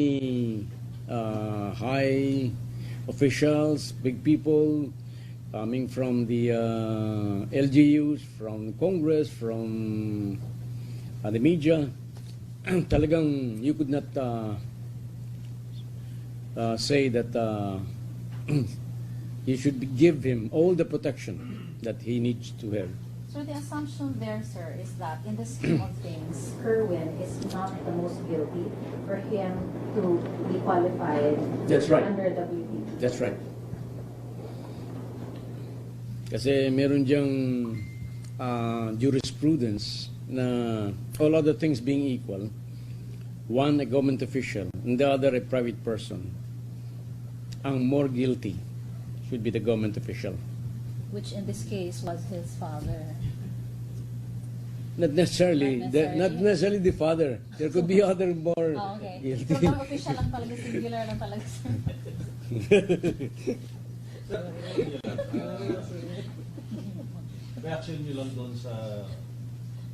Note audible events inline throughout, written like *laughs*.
uh, high officials, big people coming from the uh, LGUs, from Congress, from uh, the media. *clears throat* Talagang you could not uh, uh, say that uh, *clears throat* you should give him all the protection that he needs to have. So the assumption there, sir, is that in the scheme of things, Kerwin is not the most guilty for him to be qualified That's right. under WPP. That's right. Kasi meron diyang uh, jurisprudence na all other things being equal, one a government official and the other a private person, ang more guilty should be the government official. Which in this case was his father. Not necessarily, Not the, necessarily. not necessarily the father. There could be *laughs* other more Oh, okay. *laughs* guilty. So the official lang talaga, singular lang talaga, sir. Reaction nyo lang doon sa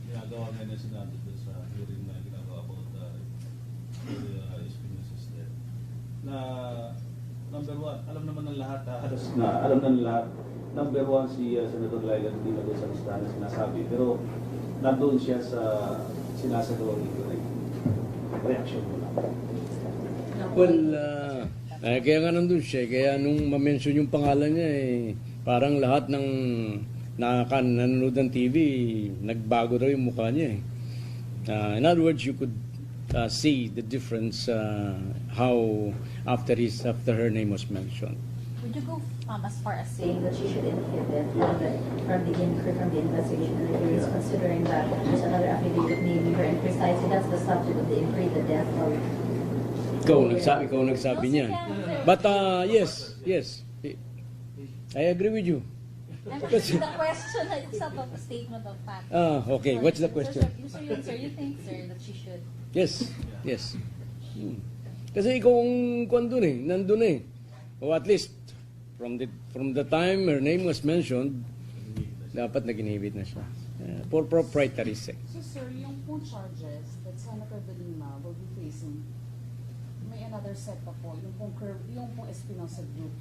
ginagawa ngayon na sinabi doon sa hearing na ginagawa about the uh, experiences there. Na number one, alam naman ng lahat, ah, halos na, alam na ng lahat. Number one, si uh, Senator Laila sa listahan na sinasabi. Pero nandun siya sa sinasagawa ng hearing. Reaction mo lang. Well, uh, eh, kaya nga nandun siya. eh. Kaya nung ma-mention yung pangalan niya, eh, parang lahat ng nakakan nanonood ng TV, nagbago raw yung mukha niya. Eh. Uh, in other words, you could uh, see the difference uh, how after his after her name was mentioned. Would you go um, as far as saying that she should inhibit from the, from the, from the investigation and the hearings, considering that there's another affidavit naming her, and precisely that's the subject of the inquiry, the death of... Ikaw, nagsabi, ikaw nagsabi niyan. But uh, yes, yes. I agree with you. I'm asking the question, it's not a statement of fact. Ah, okay. What's the question? sir, you, sir, you think, sir, that she should? Yes, yes. Hmm. Kasi ikaw ang kwan dun eh, nandun eh. O at least, from the from the time her name was mentioned, dapat nag-inhibit na siya. Uh, for proprietary sake. So sir, yung pong charges that Senator De Lima will be facing, may another set pa po, yung pong, Cur- yung pong Espinosa Group.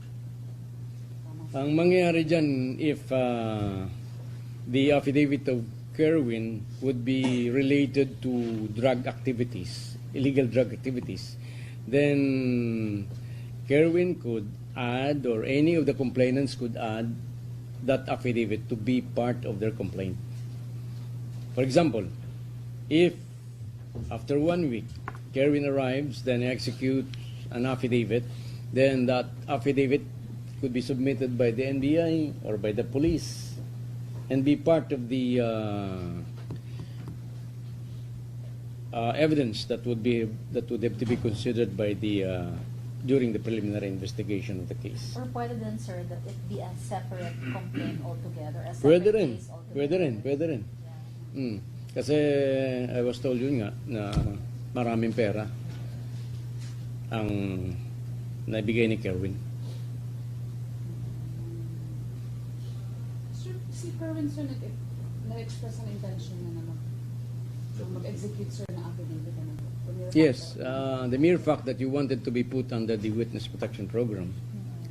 Tama. Ang mangyayari dyan, if uh, the affidavit of Kerwin would be related to drug activities, illegal drug activities, then Kerwin could add, or any of the complainants could add that affidavit to be part of their complaint. For example, if after one week Kerwin arrives, then executes an affidavit, then that affidavit could be submitted by the NBI or by the police and be part of the uh, uh, evidence that would be that would have to be considered by the uh, during the preliminary investigation of the case. Or pwede din, sir, that it be a separate complaint altogether, a separate Pwede rin, case altogether? pwede rin, pwede rin. Yeah. Mm. Kasi I was told yun nga na maraming pera ang naibigay ni Kerwin. Sir, si Kerwin sir, nag- nag-express ang intention na naman. So mag-execute sir na affidavit na naman. Yes, uh, the mere fact that you wanted to be put under the witness protection program,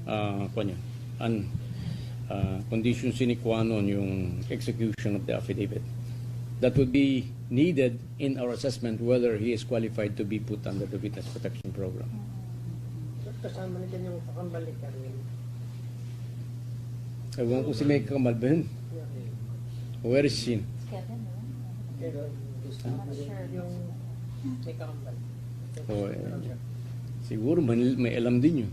uh, kanya, an uh, condition sine qua non yung execution of the affidavit. That would be needed in our assessment whether he is qualified to be put under the witness protection program. Kasama na dyan yung kakambalik ka rin. Ewan ko si May Kamal ba yun? Where is she? Kevin, no? Gusto I'm not sure. May kakambal. Oh, eh, siguro may, may alam din yun.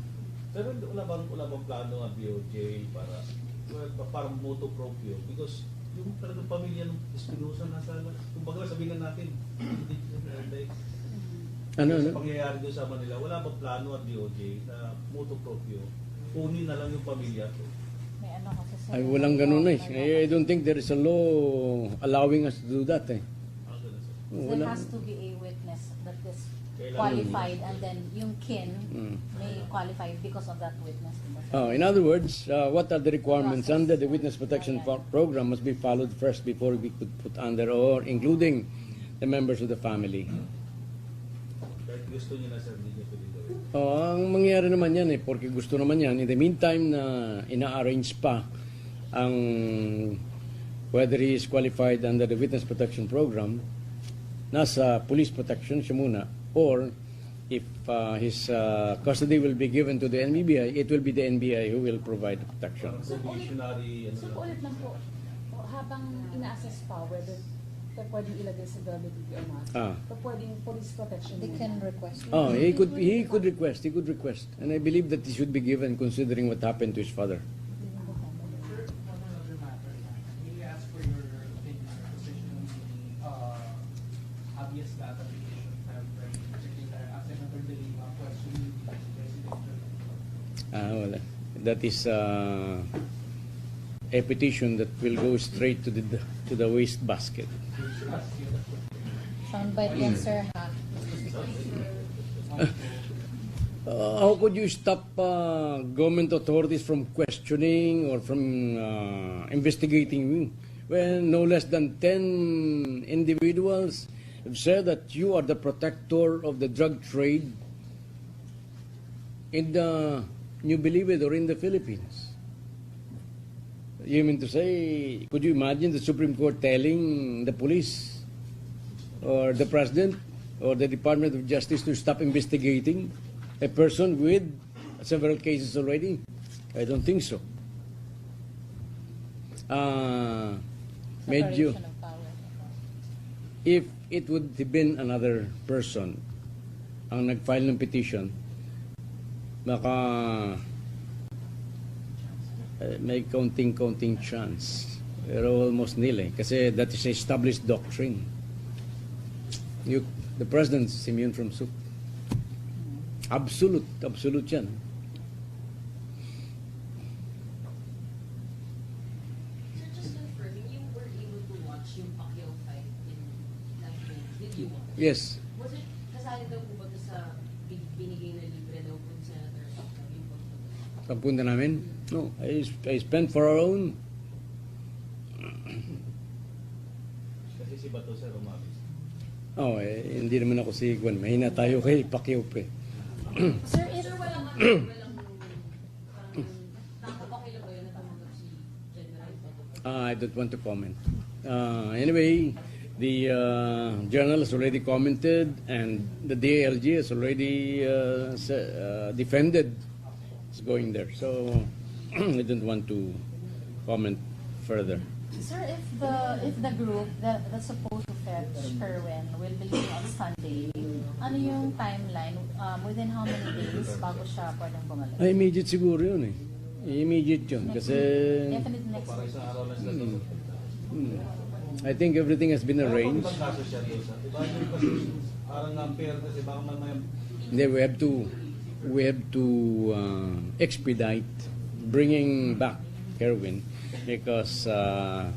Pero wala bang, wala bang plano ang DOJ para well, pa- parang moto proprio because yung talagang pamilya ng Espinosa nasa kumbaga sabihin na natin hindi Ano, sa ano? pangyayari doon sa Manila wala bang plano ang DOJ na moto proprio kunin na lang yung pamilya to May ano kasi, sir. Ay, walang ganun eh. I, I don't think there is a law allowing us to do that eh. ang ganun sir. So Wala. There has to be a witness that is qualified and then yung kin Mm. may qualify because of that witness. Oh, in other words, uh, what are the requirements under the witness protection pro- program must be followed first before we could put under or including the members of the family. Kahit gusto niya na sir, hindi niya pwede gawin. Oh, ang mangyayari naman yan eh, porque gusto naman yan. In the meantime na ina-arrange pa ang whether he is qualified under the Witness Protection Program, nasa police protection siya muna, or if uh, his uh, custody will be given to the NBI, it will be the NBI who will provide the protection. Probationary, ano So ulit lang po, habang ina-assess pa whether ito pwedeng ilagay sa WPP or not, Ah. ito pwedeng police protection They can request. Oh, he could he could request, he could request, and I believe that he should be given considering what happened to his father. Sir, on another matter, may I ask for your opinion or position on the uh, habeas data application filed by Secretary uh, Senator De Lima questioning the presidential Ah, wala. That is uh, a petition that will go straight to the to the waste basket. Soundbite yan, sir, ha? *laughs* Uh, how could you stop uh, government authorities from questioning or from uh, investigating when no less than 10 individuals have said that you are the protector of the drug trade in the, you believe it, or in the Philippines? You mean to say, could you imagine the Supreme Court telling the police or the President or the Department of Justice to stop investigating a person with several cases already? I don't think so. Uh, medyo, if it would have been another person ang nag-file ng petition, baka eh, may counting-counting chance. Pero almost nil eh. Kasi that is established doctrine. You, the president is immune from suit. Absolute, absolute yan. Sir, just confirming, you were able to watch yung Pacquiao fight in live event. Did you watch? Yes. Was it, kasali daw po ba ito sa bin- binigay na libre daw po ni Senator Pacquiao yung pagpunta? Namin, no, I, I spent for our own. Kasi si Bato sir, umamis. Oh, eh, hindi naman ako si Gwen. Mahina tayo kay Pacquiao pe. *coughs* Sir, if, Sir, walang ano, walang nakapakila ba yun na tumanggap si General Bato? Uh, I don't want to comment. Uh, anyway, the uh, journal has already commented, and the DALG has already uh, uh, defended going there. So *clears throat* I don't want to comment further. sir, if the if the group that that's supposed to fetch Kerwin will be leaving on Sunday, ano yung timeline? Um, within how many days bago siya pwedeng bumalik? Ay, immediate siguro yun eh. Immediate yun. Kasi Definitely next week. Hmm. mm. hmm, I think everything has been arranged. parang Then we have to we have to uh, expedite bringing back Kerwin because uh,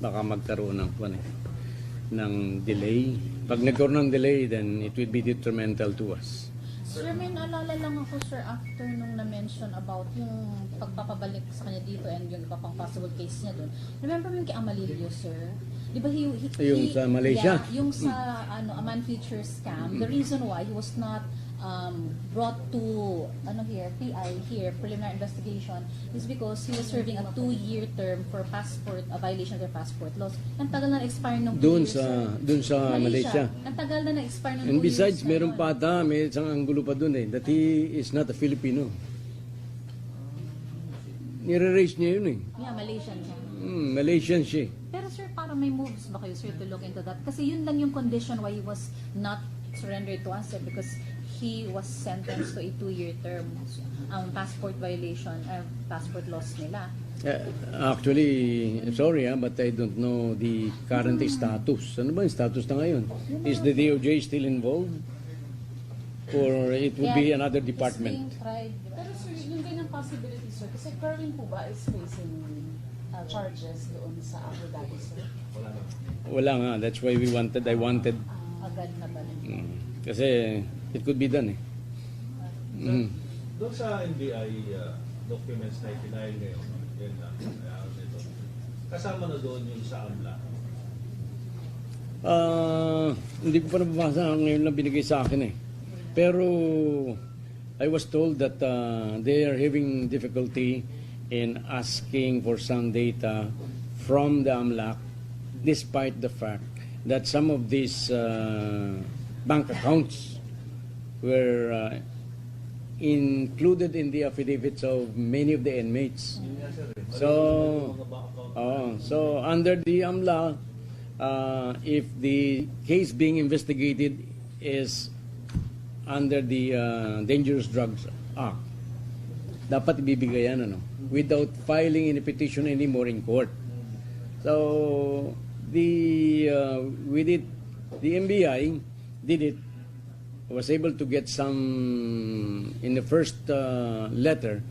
baka magkaroon ng eh, ng delay. Pag nagkaroon ng delay, then it will be detrimental to us. Sir, may naalala lang ako, sir, after nung na-mention about yung pagpapabalik sa kanya dito and yung iba pang possible case niya doon. Remember mo yung kay Amalilio, sir? Di ba he, he, Yung sa Malaysia? Yeah, yung sa ano, Aman Future scam. The reason why he was not um, brought to ano here, PI here, preliminary investigation, is because he was serving a two-year term for passport, a violation of their passport laws. Ang tagal na na-expire ng Doon years, sa doon sa Malaysia. Ang tagal na na-expire ng And two besides, years na meron yun. pa ata, may isang anggulo pa doon eh, that he is not a Filipino. Nire-raise niya yun eh. Yeah, Malaysian siya. Hmm, Malaysian siya eh. Pero sir, parang may moves ba kayo sir to look into that? Kasi yun lang yung condition why he was not surrendered to us sir, because he was sentenced to a two-year term ang passport violation, uh, passport loss nila. Uh, actually, sorry ah, but I don't know the current status. Ano ba yung status na ngayon? Is the DOJ still involved? Or it would be another it's department? being tried. Pero sir, yung ganyan possibility sir, kasi Kerwin po ba is facing uh, charges doon sa Abu Dhabi sir? wala nga, that's why we wanted, I wanted. Agad na ba? Kasi it could be done eh. Mm. Doon sa NBI uh, documents na ipinail ngayon, yun lang, uh, ito. kasama na doon yung sa AMLA. Ah, hindi ko pa nababasa, ngayon lang binigay sa akin eh. Pero I was told that uh, they are having difficulty in asking for some data from the AMLAC despite the fact that some of these uh, bank accounts were uh, included in the affidavits of many of the inmates. So, oh, so under the AMLA, uh, if the case being investigated is under the uh, Dangerous Drugs Act, dapat ibibigay yan, ano, without filing any petition anymore in court. So, the, uh, we did, the MBI did it, was able to get some, in the first uh, letter,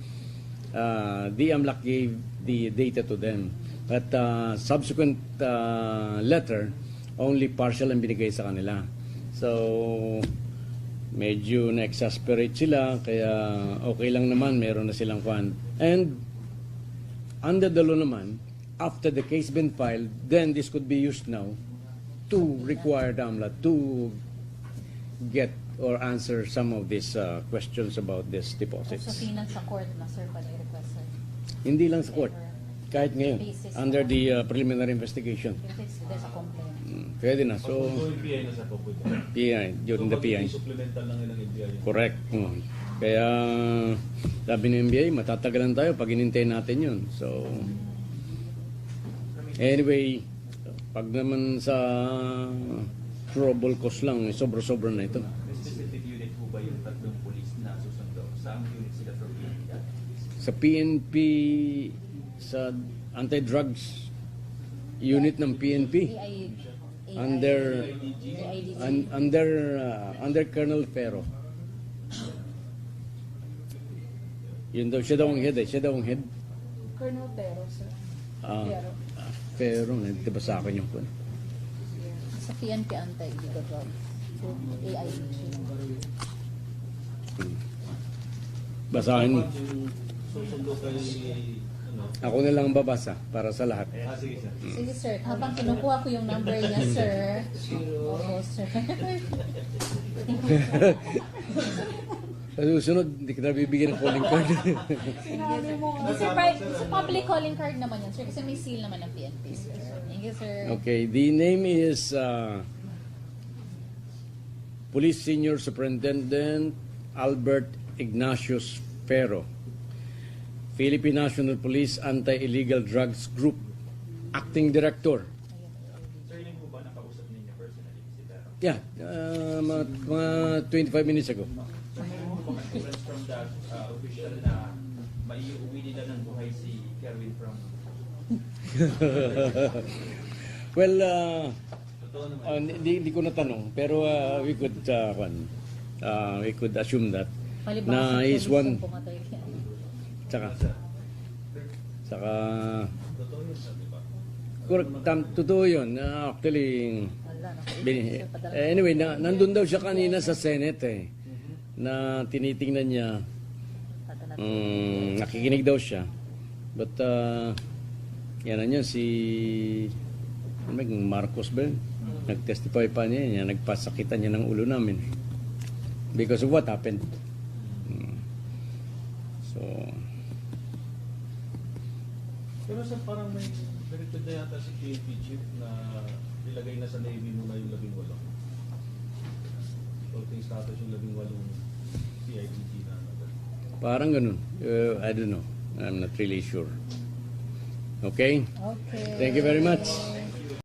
uh, the AMLAC gave the data to them. But uh, subsequent uh, letter, only partial ang binigay sa kanila. So, medyo na-exasperate sila, kaya okay lang naman, meron na silang kwan. And, under the law naman, after the case been filed, then this could be used now to require DAMLA to get or answer some of these uh, questions about these So, deposits. finance sa court na, sir, pwede i-request, sir. Hindi lang sa court, kahit ngayon, Basis under the uh, preliminary investigation. If it's, there's a complaint. Mm, Pwede na. So, So, yung PI na sa. PI, during the so, PI. supplemental lang yun ng NBI. Correct. Mm. Kaya, sabi ng NBA, matatagalan tayo pag inintay natin yun. So, anyway, pag naman sa trouble cost lang, eh, sobra-sobra na ito. Specific unit po ba yung tatlong polis na susundo? Saan unit sila from PNP? Sa PNP, sa anti-drugs unit ng PNP, under un- under uh, under Colonel Ferro. Yun daw, siya daw ang head eh. Siya daw ang head. Colonel Pero, sir. Ah, Pero. ah, Ferro, nagtiba sa akin yung kun. Sa PNP anti-illegal drugs. So, AIDG. Basahin mo. Susundo kay, ano, Ako na lang babasa para sa lahat. ah, sige sir. Sige, sir. Habang kinukuha ko yung number niya, sir. Oo, sir. *laughs* *laughs* Sa susunod, hindi kita bibigyan ng calling card. sir, pri- sa public calling card naman yan, sir. Kasi may seal naman ng PNP, sir. Thank you, sir. okay, the name is uh, Police Senior Superintendent Albert Ignatius Ferro. Philippine National Police Anti-Illegal Drugs Group. Acting Director. Sir, yun po ba nakausap ninyo personally si Pero? Yeah, uh, mga, mga 25 minutes ago. Assurance from that uh, official na maiuwi nila ng buhay si Kerwin from *laughs* well, uh, uh, hindi, hindi ko natanong, pero uh, we could uh, kwan, uh, we could assume that na is one ang pumatay. Kay- saka saka Totoo yun, sir, di ba? correct tam, totoo yun uh, actually eh, anyway na, nandun daw siya kanina sa Senate eh na tinitingnan niya Mm, nakikinig daw siya. But, uh, yan na niya, si ano Marcos ba yun? Nag-testify pa niya, niya, nagpasakitan niya ng ulo namin. Because of what happened. Mm. So, Pero sir, parang may directed na yata si PNP chief na ilagay na sa Navy muna yung labing walo. Floating status yung labing walong CIDG na. parang ganun. Uh, I don't know. I'm not really sure. Okay? Okay. Thank you very much.